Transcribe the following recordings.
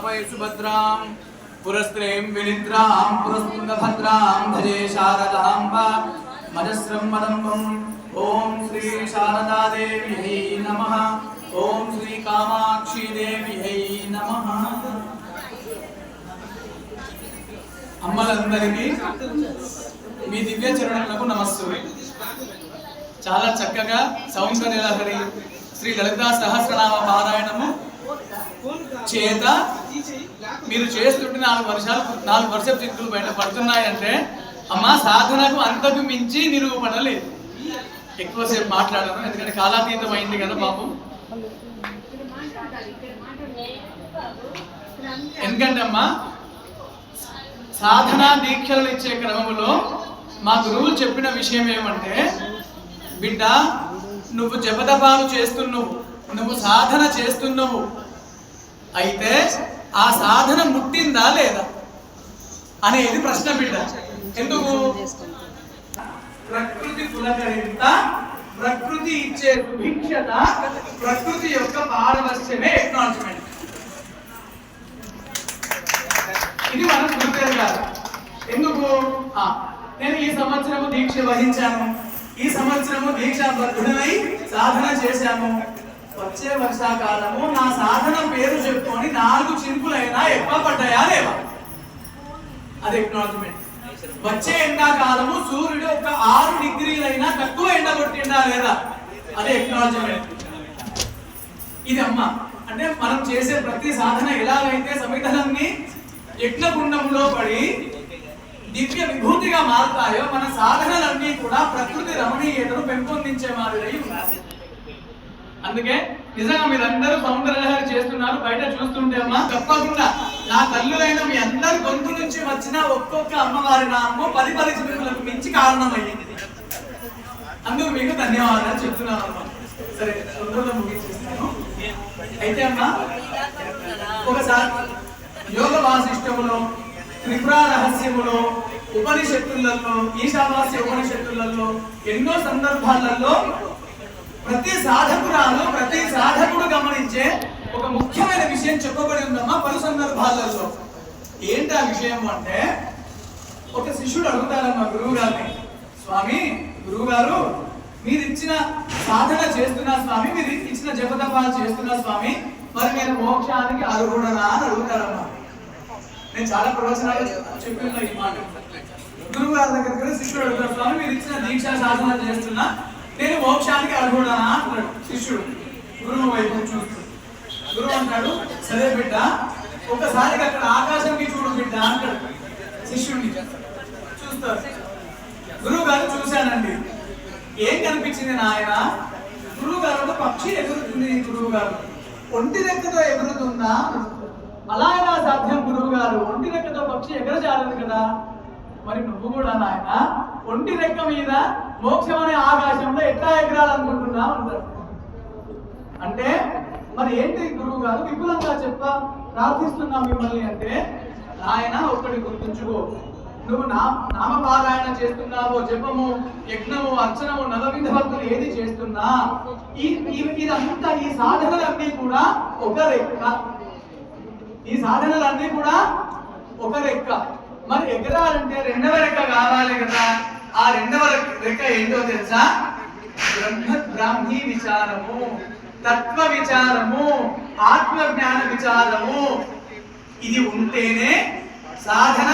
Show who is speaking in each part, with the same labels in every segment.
Speaker 1: कलापै सुभद्रां पुरस्त्रीं विनिद्रां पुरस्कुन्दभद्रां भजे शारदाम्बा मजस्रं मदम्बम् ॐ श्री शारदादेव्यै नमः ॐ श्री कामाक्षीदेव्यै नमः అమ్మలందరికీ మీ దివ్య చరణములకు నమస్సులు చాలా చక్కగా సౌందర్య లహరి శ్రీ లలితా సహస్రనామ పారాయణము చేత మీరు చేస్తుంటే నాలుగు వర్షాలు నాలుగు వర్షపు చిక్కులు బయట పడుతున్నాయంటే అమ్మ సాధనకు అంతకు మించి నిరూపణ లేదు ఎక్కువసేపు మాట్లాడను ఎందుకంటే కాలాతీతం అయింది కదా పాపం. ఎందుకంటే అమ్మా సాధనా దీక్షలు ఇచ్చే క్రమంలో మా గురువులు చెప్పిన విషయం ఏమంటే బిడ్డ నువ్వు జపతపాలు చేస్తున్నావు నువ్వు సాధన చేస్తున్నావు. అయితే ఆ సాధన ముట్టిందా లేదా అనేది ప్రశ్న బిడ్డ. ఎందుకు? ప్రకృతి పులకరింత ప్రకృతి ఇచ్చే సుభిక్షత ప్రకృతి యొక్క పారవశ్యమే ఎక్నాలజ్మెంట్ ఇది మనం గుర్తెరగాలి ఎందుకు? నేను ఈ సంవత్సరము దీక్ష వహించాను. ఈ సంవత్సరము దీక్ష బద్ధుడై సాధన చేశాను. వచ్చే వర్షాకాలము నా సాధన పేరు చెప్పుకొని నాలుగు చింపులైనా ఎక్కువ పడ్డాయా లేవా? అది ఎక్నాలజ్మెంట్ వచ్చే ఎండాకాలము సూర్యుడు ఒక ఆరు డిగ్రీలైనా తక్కువ ఎండ కొట్టిండా లేదా? అదే ఎక్నాలజ్మెంట్ ఇది అమ్మ. అంటే మనం చేసే ప్రతి సాధన ఎలాగైతే సమిధలన్నీ యజ్ఞగుండంలో పడి దివ్య విభూతిగా మారుతాయో మన సాధనలన్నీ కూడా ప్రకృతి రమణీయతను పెంపొందించే మాదిరి ఉన్నాయి. అందుకే నిజంగా మీరందరూ సౌందర్యలహరి చేస్తున్నారు. బయట చూస్తుంటే అమ్మా తప్పకుండా. నా తల్లులైన మీ అందరి గొంతు నుంచి వచ్చిన ఒక్కొక్క అమ్మవారి నామము పది పది చిలుకలకు మించి కారణమయ్యింది. అందుకు మీకు ధన్యవాదాలు చెప్తున్నాను అమ్మా. సరే తొందరలో ముగించేస్తాను. అయితే అమ్మా ఒకసారి యోగ వాసిష్టములో త్రిపుర రహస్యములో ఉపనిషత్తులలో ఈశావాస్య ఉపనిషత్తులలో ఎన్నో సందర్భాలలో ప్రతి సాధకురాలు ప్రతి సాధకుడు గమనించే ఒక ముఖ్యమైన విషయం చెప్పబడి ఉందమ్మా పలు సందర్భాలలో. ఏంటి ఆ విషయం అంటే ఒక శిష్యుడు అడుగుతారమ్మా గురువు గారిని స్వామి గురువు గారు మీరు ఇచ్చిన సాధన చేస్తున్నా స్వామి మీరు ఇచ్చిన జపతపాలు చేస్తున్నా స్వామి మరి నేను మోక్షానికి అర్హుడనా అని అడుగుతారమ్మా. నేను చాలా ప్రవచనాలు చెప్పిన ఈ మాట. గురువు గారి దగ్గర శిష్యుడు అడుగుతారు స్వామి మీరు ఇచ్చిన దీక్షా సాధన చేస్తున్నా నేను మోక్షానికి అర్హుడనా అంటాడు శిష్యుడు. గురువు వైపు చూస్తాడు గురువు అంటాడు సరే బిడ్డ ఒకసారి అక్కడ ఆకాశంకి చూడు బిడ్డ అంటాడు. శిష్యుడిని చూస్తాడు. గురువు గారు చూశానండి. ఏం కనిపించింది నాయన? గురువు గారు ఒక పక్షి ఎగురుతుంది గురువు గారు. ఒంటి రెక్కతో ఎగురుతుందా? అలా ఎలా సాధ్యం గురువు గారు? ఒంటి రెక్కతో పక్షి ఎగరజాలదు కదా. మరి నువ్వు కూడా నాయన ఒంటి రెక్క మీద మోక్షం అనే ఆకాశంలో ఎట్లా ఎగరాలనుకుంటున్నావు అంటారు. అంటే మరి ఏంటి గురువు గారు విపులంగా చెప్ప ప్రార్థిస్తున్నా మిమ్మల్ని అంటే నాయన ఒక్కటి గుర్తుంచుకో. నువ్వు నా నామపారాయణ చేస్తున్నావో జపము యజ్ఞము అర్చనము నవవిధ భక్తులు ఏది చేస్తున్నా ఈ- ఇదంతా ఈ సాధనలన్నీ కూడా ఒక రెక్క. ఈ సాధనలన్నీ కూడా ఒక రెక్క. మరి ఎగరాలంటే రెండవ రెక్క కావాలి కదా. ఆ రెండవ రెక్క- ఏంటో తెలుసా? బ్రహ్మ బ్రాహ్మీ విచారము తత్వ విచారము ఆత్మ జ్ఞాన విచారము. ఇది ఉంటేనే సాధన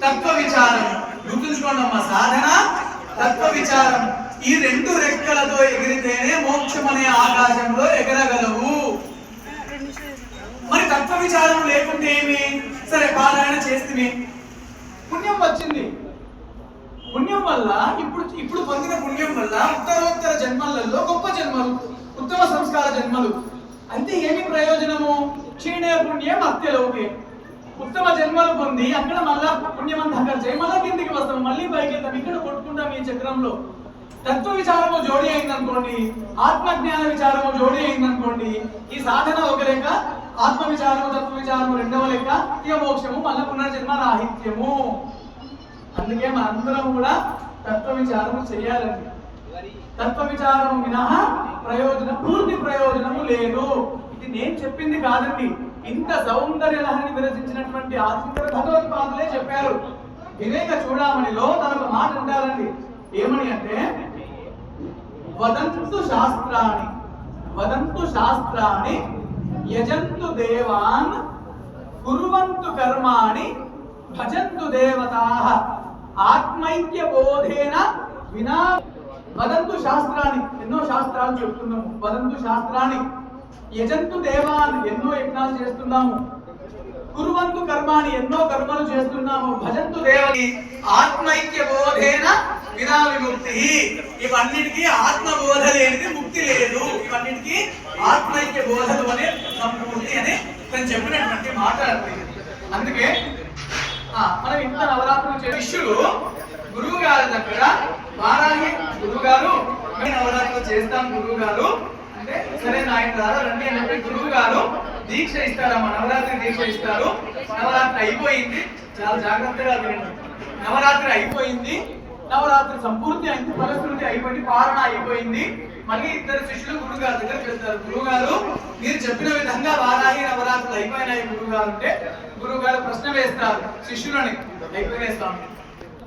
Speaker 1: తత్వ విచారం. గుర్తుంచుకోండి అమ్మా సాధన తత్వ విచారం. ఈ రెండు రెక్కలతో ఎగిరితేనే మోక్షం అనే ఆకాశంలో ఎగరగలవు. మరి తత్వ విచారం లేకుంటే ఏమి? సరే పారాయణ చేస్తే పుణ్యం వచ్చింది. పుణ్యం వల్ల ఇప్పుడు ఇప్పుడు పొందిన పుణ్యం వల్ల ఉత్తరోత్తర జన్మలలో గొప్ప జన్మలు ఉత్తమ సంస్కార జన్మలు. అయితే ఏమి ప్రయోజనము? క్షీణే పుణ్యం అత్యలోకే ఉత్తమ జన్మలు పొంది అక్కడ మళ్ళా పుణ్యమంతా ఖర్చు అయ్యి మళ్ళా కిందికి వస్తాం మళ్ళీ పైకి వెళ్తాం ఇక్కడ కొట్టుకుంటాం ఈ చక్రంలో. తత్వ విచారము జోడి అయిందనుకోండి ఆత్మజ్ఞాన విచారము జోడి అయిందనుకోండి ఈ సాధన ఒక లెక్క ఆత్మ విచారము తత్వ విచారము రెండవ లెక్క ఇక మోక్షము మళ్ళా పునర్జన్మ రాహిత్యము. అందుకే మనందరం కూడా తత్వ విచారము చేయాలండి. తత్వ విచారము మినహా ప్రయోజనం పూర్తి ప్రయోజనము లేదు. ఇది నేను చెప్పింది కాదండి. ఇంత సౌందర్య లహరిని విరచించినటువంటి ఆదిత్య భగవత్పాదులే చెప్పారు. వివేక చూడమనిలో తన ఒక మాట ఉంటారండి ఏమని అంటే వదంతు శాస్త్రాన్ని వదంతు శాస్త్రాన్ని యజంతు దేవాన్ కుర్వంతు కర్మాణి భజంతు దేవతాః. ఆత్మైక్య బోధేన వినా వదంతు శాస్త్రాన్ని ఎన్నో శాస్త్రాలు చెప్తున్నాము. వదంతు శాస్త్రాన్ని యజంతు దేవాన్ ఎన్నో యజ్ఞాలు చేస్తున్నాము. కురువంతు కర్మాని ఎన్నో కర్మలు చేస్తున్నాము. భజంతు దేవని ఆత్మైక్య బోధేన వినా విముక్తి. ఇవన్నిటికీ ఆత్మబోధ లేనిది ముక్తి లేదు. ఇవన్నిటికీ ఆత్మైక్య బోధలు అనే సంపూర్తి అని తను చెప్పినటువంటి మాట అందుకే మనం ఇంత నవరాత్రులు చే- శిష్యులు గురువు గారి దగ్గర వారాహి గురువు గారు నవరాత్రులు చేస్తాం గురువు గారు అంటే సరే నాయన గారు రండి అని చెప్పి గురువు గారు దీక్ష ఇస్తారమ్మ నవరాత్రి దీక్ష ఇస్తారు. నవరాత్రి అయిపోయింది. చాలా జాగ్రత్తగా వినండి. నవరాత్రి అయిపోయింది. నవరాత్రి సంపూర్తి అయింది ఫలశ్రుతి అయిపోయింది పాలన అయిపోయింది. మళ్ళీ ఇద్దరు శిష్యులు గురువు గారి దగ్గరికి వెళ్తారు. మీరు చెప్పిన విధంగా వారాహి నవరాత్రులు అయిపోయినాయి గురుగారు అంటే గురుగారు ప్రశ్న వేస్తారు శిష్యులని. అయిపోయినాయి స్వామి.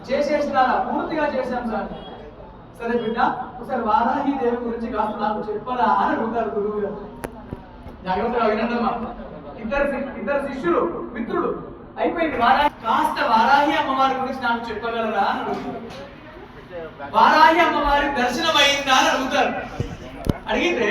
Speaker 1: చేసేసినారా? పూర్తిగా చేశాం సార్. సరే బిడ్డ ఒకసారి వారాహి దేవి గురించి కాస్త నాకు చెప్పరా అని అడుగుతారు గురువు గారు జాగ్రత్తగా వినండమ్మా. ఇద్దరు ఇద్దరు శిష్యులు మిత్రుడు అయిపోయింది వారా కాస్త వారాహి అమ్మవారి గురించి నాకు చెప్పగలరా అని అడుగుతారు. వారాహి అమ్మవారి దర్శనం అయిందా అని అడుగుతారు. అడిగితే